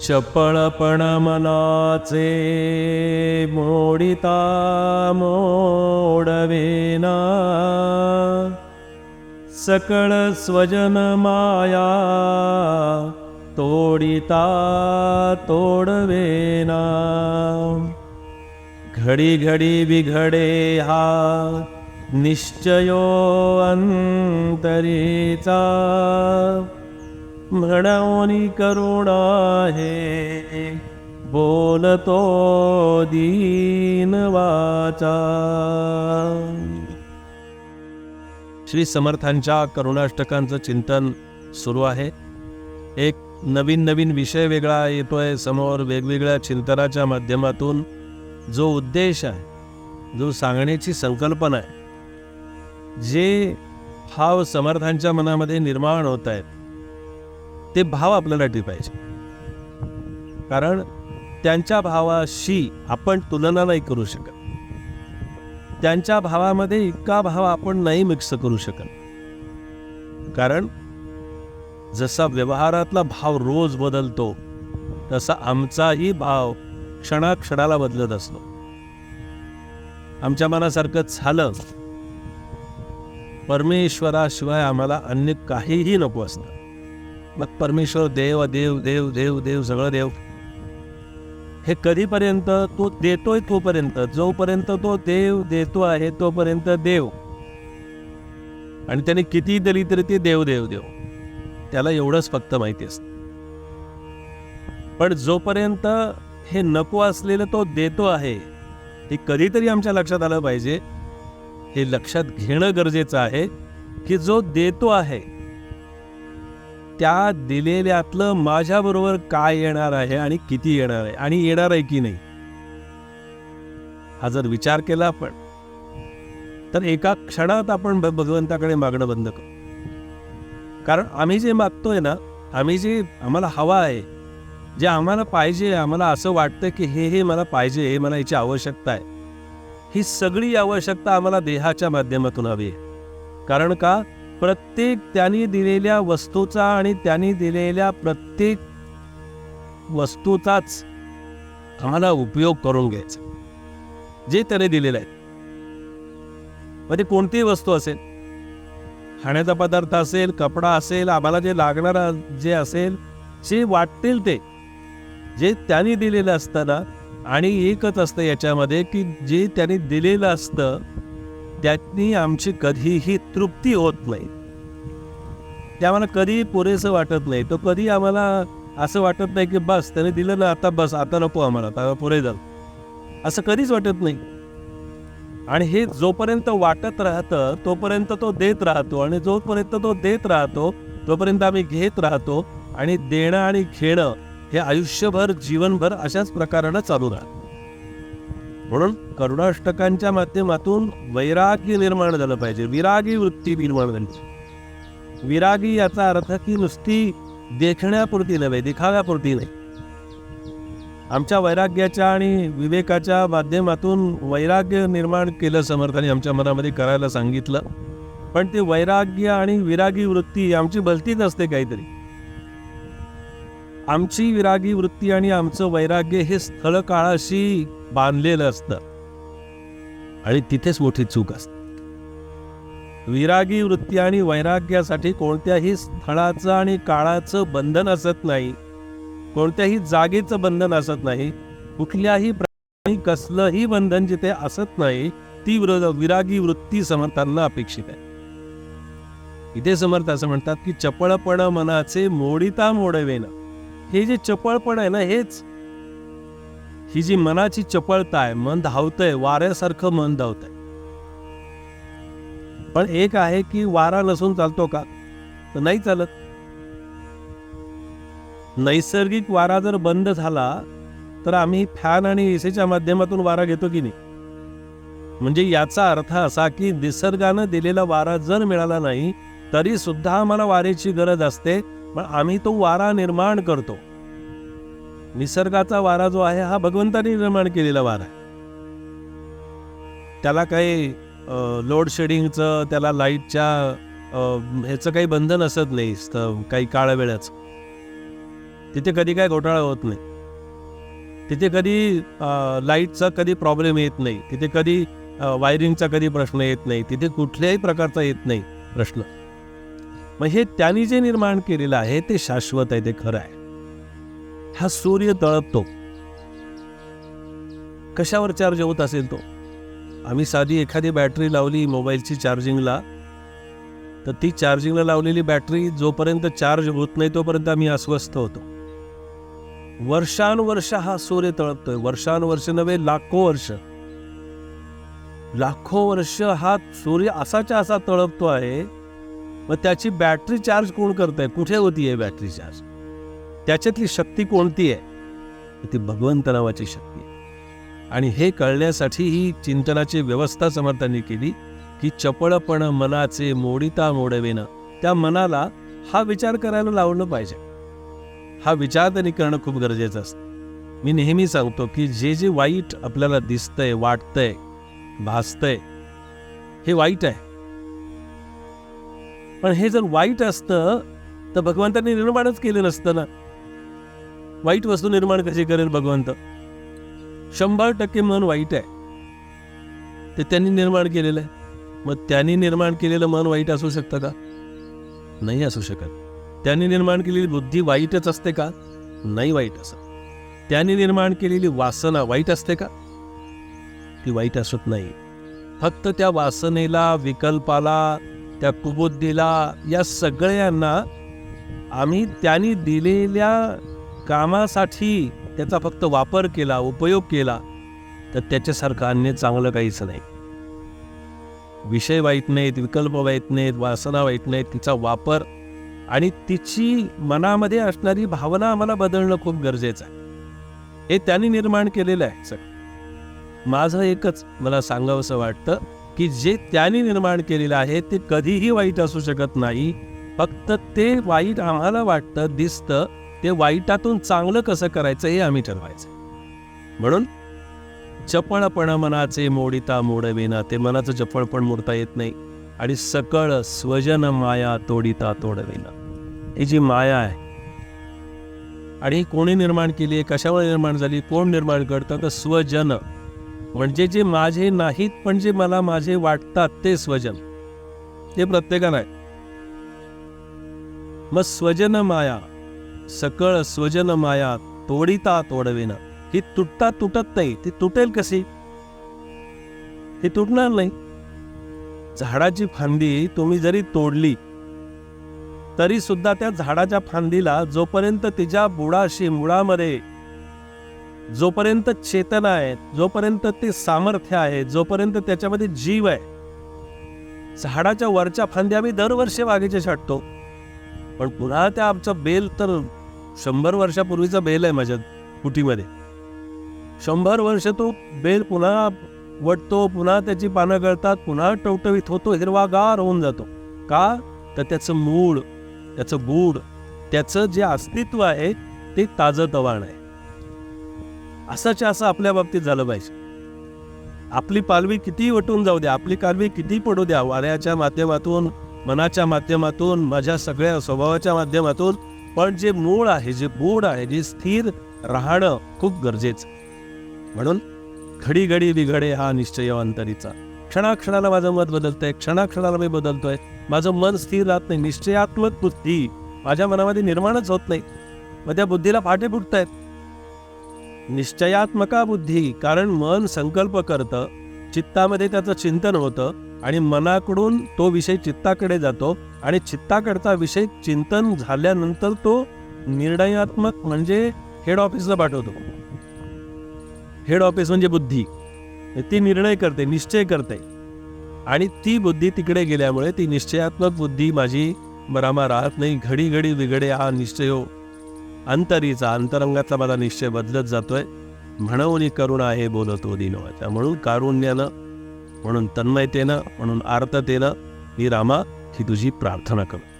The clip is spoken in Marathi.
चपळपण मनाचे मोडिता मोडवेना. सकळ स्वजन माया तोडिता तोडवेना. घडी घडी बिघडे हा निश्चयो अंतरीचा. म्हणून करुणा हे। बोलतो दीन वाचा। श्री समर्थांच्या करुणाष्टकांचं चिंतन सुरू आहे. एक नवीन नवीन विषय वेगळा येतोय समोर वेगवेगळ्या चिंतनाच्या माध्यमातून. जो उद्देश आहे जो सांगण्याची संकल्पना आहे. जे भाव समर्थांच्या मनामध्ये निर्माण होत आहेत. ते भाव आपल्याला टिपायचे कारण त्यांच्या भावाशी आपण तुलना नाही करू शकत. त्यांच्या भावामध्ये इतका भाव आपण नाही मिक्स करू शकत. कारण जसा व्यवहारातला भाव रोज बदलतो तसा आमचाही भाव क्षणाक्षणाला बदलत असतो. आमच्या मनासारखं झालं परमेश्वराशिवाय आम्हाला अन्य काहीही नको असतं. मग परमेश्वर देव देव देव देव देव सगळं देव. हे कधीपर्यंत? तो देतोय तोपर्यंत. जोपर्यंत तो देव देतो आहे तोपर्यंत देव. आणि त्याने किती दिली तरी ते देव देव देव. त्याला एवढंच फक्त माहिती असतं. पण जोपर्यंत हे नको असलेलं तो देतो आहे हे कधीतरी आमच्या लक्षात आलं पाहिजे. हे लक्षात घेणं गरजेचं आहे की जो देतो आहे त्या दिलेल्यातलं माझ्याबरोबर काय येणार आहे आणि किती येणार आहे आणि येणार आहे की नाही? हा जर विचार केला आपण तर एका क्षणात आपण भगवंताकडे मागणं बंद करू. कारण आम्ही जे मागतोय ना आम्ही जे आम्हाला हवा आहे जे आम्हाला पाहिजे आम्हाला असं वाटतं की हे हे मला पाहिजे हे मला याची आवश्यकता आहे ही सगळी आवश्यकता आम्हाला देहाच्या माध्यमातून हवी आहे. कारण का? प्रत्येक त्यांनी दिलेल्या वस्तूचा आणि त्यांनी दिलेल्या प्रत्येक वस्तूचाच आम्हाला उपयोग करून घ्यायचा. जे त्याने दिलेलं आहे. म्हणजे कोणतीही वस्तू असेल खाण्याचा पदार्थ असेल कपडा असेल आम्हाला जे लागणार जे असेल जे वाटतील ते जे त्यांनी दिलेलं असतं ना आणि एकच असतं याच्यामध्ये की जे त्यांनी दिलेलं असतं त्यांनी आमची कधीही तृप्ती होत नाही. ते आम्हाला कधी पुरेसं वाटत नाही. तो कधी आम्हाला असं वाटत नाही की बस त्याने दिलं ना आता बस आता नको आम्हाला आता पुरे झालं असं कधीच वाटत नाही. आणि हे जोपर्यंत वाटत राहतं तोपर्यंत तो देत राहतो. आणि जोपर्यंत तो देत राहतो तोपर्यंत आम्ही घेत राहतो. आणि देणं आणि घेणं हे आयुष्यभर जीवनभर अशाच प्रकारानं चालू राहतं. म्हणून करुणाष्टकांच्या माध्यमातून वैरागी निर्माण झालं पाहिजे. विरागी वृत्ती निर्माण झाली विरागी याचा अर्थ की नुसती देखण्यापुरती नव्हे दिखाव्यापुरती नाही. आमच्या वैराग्याच्या आणि विवेकाच्या माध्यमातून वैराग्य निर्माण केलं समर्थाने आमच्या मनामध्ये करायला सांगितलं. पण ते वैराग्य आणि विरागी वृत्ती आमची भलतीच असते काहीतरी. आमची विरागी वृत्ती आणि आमचं वैराग्य हे स्थळ काळाशी बांधलेलं असतं. आणि तिथेच मोठी चूक असते. विरागी वृत्ती आणि वैराग्यासाठी कोणत्याही स्थळाचं आणि काळाचं बंधन असत नाही. कोणत्याही जागेचं बंधन असत नाही. कुठल्याही प्रकारे कसलंही बंधन जिथे असत नाही ती विरागी वृत्ती समर्थांना अपेक्षित आहे. इथे समर्थ असं म्हणतात की चपळपण मनाचे मोडिता मोडवेना हे जे चपळपण आहे ना हेच. ही जी मनाची चपळता आहे मन धावतंय वाऱ्यासारखं मन धावतंय. पण एक आहे की वारा नसून चालतो का? तर नाही चालत. नैसर्गिक वारा जर बंद झाला तर आम्ही फॅन आणि एसीच्या माध्यमातून वारा घेतो की नाही? म्हणजे याचा अर्थ असा की निसर्गानं दिलेला वारा जर मिळाला नाही तरी सुद्धा आम्हाला वारेची गरज असते पण आम्ही तो वारा निर्माण करतो. निसर्गाचा वारा जो आहे हा भगवंताने निर्माण केलेला वारा आहे. त्याला काही लोड शेडिंगचं त्याला लाईटच्या ह्याचं काही बंधन असत नाही काही काळ वेळाचं. तिथे कधी काय घोटाळा होत नाही. तिथे कधी लाईटचा कधी प्रॉब्लेम येत नाही. तिथे कधी वायरिंगचा कधी प्रश्न येत नाही. तिथे कुठल्याही प्रकारचा येत नाही प्रश्न. मग हे त्यांनी जे निर्माण केलेलं आहे ते शाश्वत आहे ते खरं आहे. हा सूर्य तळपतो. कशावर चार्ज होत असेल तो? आम्ही साधी एखादी बॅटरी लावली मोबाईलची चार्जिंगला तर ती चार्जिंगला लावलेली बॅटरी जोपर्यंत चार्ज होत नाही तोपर्यंत आम्ही अस्वस्थ होतो. वर्षानुवर्ष हा सूर्य तळपतोय. वर्षानुवर्ष नव्हे लाखो वर्ष. लाखो वर्ष हा सूर्य असाच्या असा तळपतो आहे मग त्याची बॅटरी चार्ज कोण करतंय? कुठे होती आहे बॅटरी चार्ज त्याच्यातली शक्ती कोणती आहे? ती भगवंत नावाची शक्ती आहे. आणि हे कळण्यासाठी ही चिंतनाची व्यवस्था समर्थांनी केली की चपळपण मनाचे मोडिता मोडवेनं. त्या मनाला हा विचार करायला लावलं पाहिजे. हा विचार त्यांनी करणं खूप गरजेचं असतं. मी नेहमी सांगतो की जे जे वाईट आपल्याला दिसतंय वाटतंय भासतंय हे वाईट आहे. पण हे जर वाईट असतं तर भगवंतांनी निर्माणच केलं नसतं ना. वाईट वस्तू निर्माण कशी करेल भगवंत? शंभर टक्के मन वाईट आहे. ते त्यांनी निर्माण केलेलं आहे. मग त्यांनी निर्माण केलेलं मन वाईट असू शकतं का? नाही असू शकत. त्यांनी निर्माण केलेली बुद्धी वाईटच असते का? नाही वाईट असं त्यांनी निर्माण केलेली वासना वाईट असते का? ती वाईट असत नाही. फक्त त्या वासनेला विकल्पाला त्या कुबुद्धीला या सगळ्यांना आम्ही त्यांनी दिलेल्या कामासाठी त्याचा फक्त वापर केला उपयोग केला तर त्याच्यासारखं अन्य चांगलं काहीच नाही. विषय वाईट नाहीत विकल्प वाईट नाहीत वासना वाईट नाहीत तिचा वापर आणि तिची मनामध्ये असणारी भावना आम्हाला बदलणं खूप गरजेचं आहे. हे त्यांनी निर्माण केलेलं आहे सर माझं एकच मला सांगावंसं वाटतं की जे त्यांनी निर्माण केलेलं आहे ते कधीही वाईट असू शकत नाही. फक्त ते वाईट आम्हाला वाटतं दिसतं ते वाईटातून चांगलं कसं करायचं हे आम्ही ठरवायचं. म्हणून चपळपण मनाचे मोडिता मोडवेना ते मनाचं चपळपण मोडता येत नाही. आणि सकळ स्वजन माया तोडिता तोडवेना. ही जी माया आहे आणि कोणी निर्माण केली आहे कशामुळे निर्माण झाली कोण निर्माण करतं? तर स्वजन. म्हणजे जे माझे नाहीत पण जे मला माझे वाटतात ते स्वजन. ते प्रत्येकाला आहे. मग स्वजन माया सकळ स्वजन माया तोडिता तोडविना ही तुटता तुटत नाही ती तुटेल कशी? ती तुटणार नाही. झाडाची फांदी तुम्ही जरी तोडली तरी सुद्धा त्या झाडाच्या फांदीला जोपर्यंत तिच्या बुडाशी मुळामध्ये जोपर्यंत चेतना आहे जोपर्यंत ते सामर्थ्य आहे जोपर्यंत त्याच्यामध्ये जीव आहे झाडाच्या वरच्या फांद्या आम्ही दरवर्षी बागेचे छाटतो. पण पुन्हा त्या आमचं बेल तर शंभर वर्षापूर्वीचा बेल आहे माझ्या कुटीमध्ये शंभर वर्ष तो बेल पुन्हा वटतो पुन्हा त्याची पानं गळतात पुन्हा टवटवीत होतो हिरवागार होऊन जातो. का? तर त्याचं मूळ त्याचं गूढ त्याचं जे अस्तित्व आहे ते ताजं तवाण आहे. असंच्या असं आपल्या बाबतीत झालं पाहिजे. आपली पालवी किती वटून जाऊ द्या आपली कालवी किती पडू द्या वाऱ्याच्या माध्यमातून मनाच्या माध्यमातून माझ्या सगळ्या स्वभावाच्या माध्यमातून पण जे मूळ आहे जे बोड आहे जे स्थिर राहणं खूप गरजेचं. म्हणून घडी घडी बिघडे हा निश्चय अंतरीचा. क्षणाक्षणाला माझं मत बदलतंय क्षणाक्षणाला मी बदलतोय. माझं मन स्थिर राहत नाही निश्चयात्मक बुद्धी माझ्या मनामध्ये निर्माणच होत नाही. मग त्या बुद्धीला फाटे फुटतायत. निश्चयात्मका बुद्धी कारण मन संकल्प करतं चित्तामध्ये त्याचं चिंतन होतं आणि मनाकडून तो विषय चित्ताकडे जातो आणि चित्ताकडचा विषय चिंतन झाल्यानंतर तो निर्णयात्मक म्हणजे हेड ऑफिसला पाठवतो. हेड ऑफिस म्हणजे बुद्धी. ती निर्णय करते निश्चय करते. आणि ती बुद्धी तिकडे गेल्यामुळे ती निश्चयात्मक बुद्धी माझी बरामा राहत नाही घडी घडी बिघडे हा निश्चय हो. अंतरीचा अंतरंगातला माझा निश्चय बदलत जातोय. म्हणून करुणा आहे बोलतो दिनवाचा म्हणून कारुण्यानं म्हणून तन्मयतेनं म्हणून आर्ततेनं मी रामा ही तुझी प्रार्थना करू